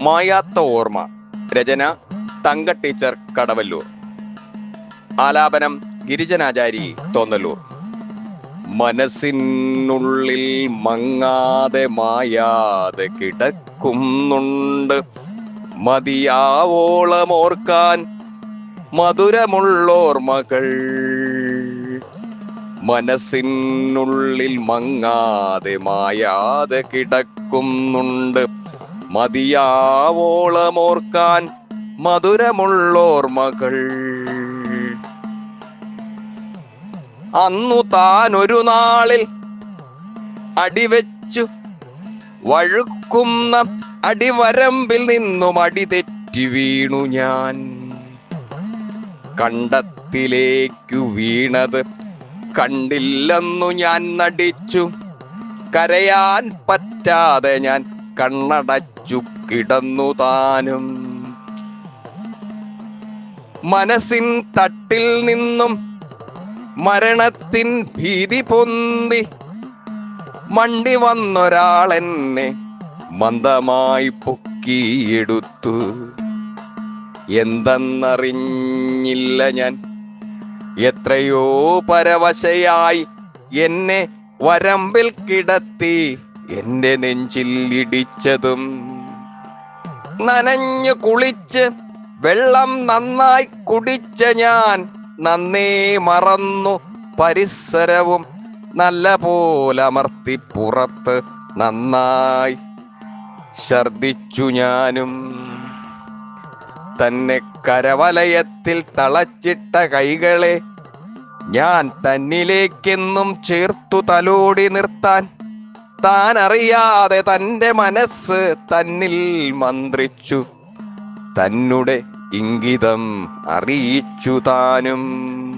മായാത്ത ഓർമ്മ. രചന തങ്ക ടീച്ചർ കടവല്ലൂർ. ആലാപനം ഗിരിജനാചാരി തോന്നലൂർ മനസ്സിനുള്ളിൽ മങ്ങാതെ മായാതെ കിടക്കുന്നുണ്ട്. മതിയാവോളം ഓർക്കാൻ മധുരമുള്ളോർമ്മകൾ. മനസ്സിനുള്ളിൽ മങ്ങാതെ മായാതെ കിടക്കുന്നുണ്ട്. മതിയാവോളം മധുരമുള്ളോർമകൾ അന്നു താൻ ഒരു നാളിൽ അടിവെച്ചു. വഴുക്കുന്ന അടിവരമ്പിൽ നിന്നും അടി തെറ്റി വീണു ഞാൻ. കണ്ടത്തിലേക്കു വീണത് കണ്ടില്ലെന്നു ഞാൻ നടിച്ചു. കരയാൻ പറ്റാതെ ഞാൻ കണ്ണടച്ചു കിടന്നു താനും. മനസ്സിൻ തട്ടിൽ നിന്നും മരണത്തിൻ ഭീതി പൊന്തി മണ്ടി വന്നൊരാളെന്നെ മന്ദമായി പൊക്കിയെടുത്തു. എന്തെന്നറിഞ്ഞില്ല ഞാൻ. എത്രയോ പരവശയായി എന്നെ വരമ്പിൽ കിടത്തി. എന്റെ നെഞ്ചിൽ ഇടിച്ചതും നനഞ്ഞു കുളിച്ച് വെള്ളം നന്നായി കുടിച്ച ഞാൻ നന്നേ മറന്നു പരിസരവും നല്ല പോലെ അമർത്തി പുറത്ത് നന്നായി ഛർദിച്ചു ഞാനും. തന്നെ കരവലയത്തിൽ തളച്ചിട്ട കൈകളെ ഞാൻ തന്നിലേക്കെന്നും ചേർത്തു തലോടി നിർത്താൻ താൻ അറിയാതെ തന്റെ മനസ്സ് തന്നിൽ മന്ത്രിച്ചു. തന്നെ ഇംഗിതം അറിയിച്ചു താനും.